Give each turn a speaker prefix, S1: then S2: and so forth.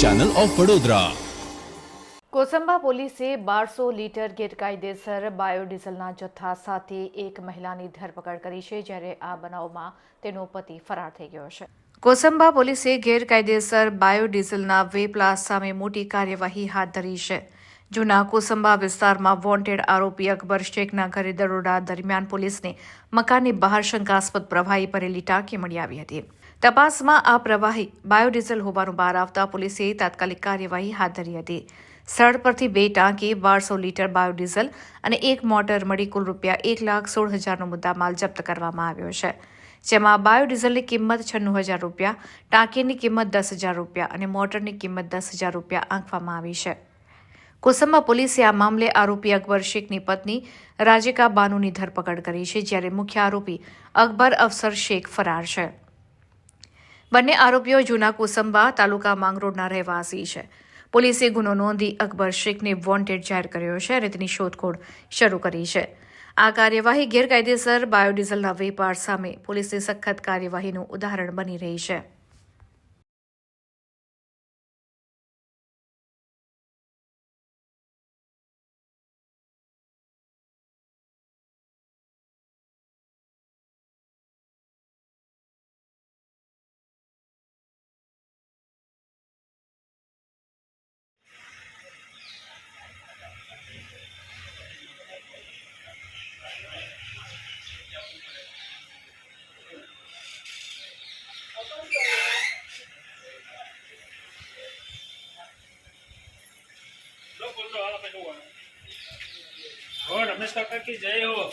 S1: Channel of Vadodara
S2: Kosamba પોલીસે બારસો litre ગેરકાયદેસર બાયોડીઝલના જથ્થા સાથે એક મહિલાની ધરપકડ કરી છે જ્યારે આ બનાવમાં તેનો પતિ ફરાર થઈ ગયો છે. કોસંબા પોલીસે ગેરકાયદેસર બાયોડીઝલના વેપલા સામે મોટી કાર્યવાહી હાથ ધરી છે. જૂના કોસંબા વિસ્તારમાં વોન્ટેડ આરોપી અકબર શેખના ઘરે દરોડા દરમિયાન પોલીસને મકાનની બહાર શંકાસ્પદ પ્રવાહી ભરેલી ટાંકી મળી આવી હતી. તપાસમાં આ પ્રવાહી બાયોડીઝલ હોવાનું બહાર આવતા પોલીસે તાત્કાલિક કાર્યવાહી હાથ ધરી હતી. સ્થળ પરથી બે ટાંકી, બારસો લીટર બાયોડીઝલ અને એક મોટર મળી કુલ રૂપિયા એક લાખ સોળ હજારનો મુદ્દામાલ જપ્ત કરવામાં આવ્યો છે. જેમાં બાયોડીઝલની કિંમત છન્નું હજાર રૂપિયા, ટાંકીની કિંમત દસ હજાર રૂપિયા અને મોટરની કિંમત દસ હજાર રૂપિયા આંકવામાં આવી છે. કુસુમા પોલીસે આ મામલે આરોપી અકબર શેખની પત્ની રાજિકા બાનુની ધરપકડ કરી છે, જ્યારે મુખ્ય આરોપી અકબર અફસર શેખ ફરાર છે. બંને આરોપીઓ જૂના કુસંબા તાલુકા માંગરોળના રહેવાસી છે. પોલીસે ગુનો નોંધી અકબર શેખને વોન્ટેડ જાહેર કર્યો છે અને તેની શોધખોળ શરૂ કરી છે. આ કાર્યવાહી ગેરકાયદેસર બાયોડીઝલના વેપાર સામે પોલીસની સખત કાર્યવાહીનું ઉદાહરણ બની રહી છે.
S3: રમેશ કાકા કી જય હો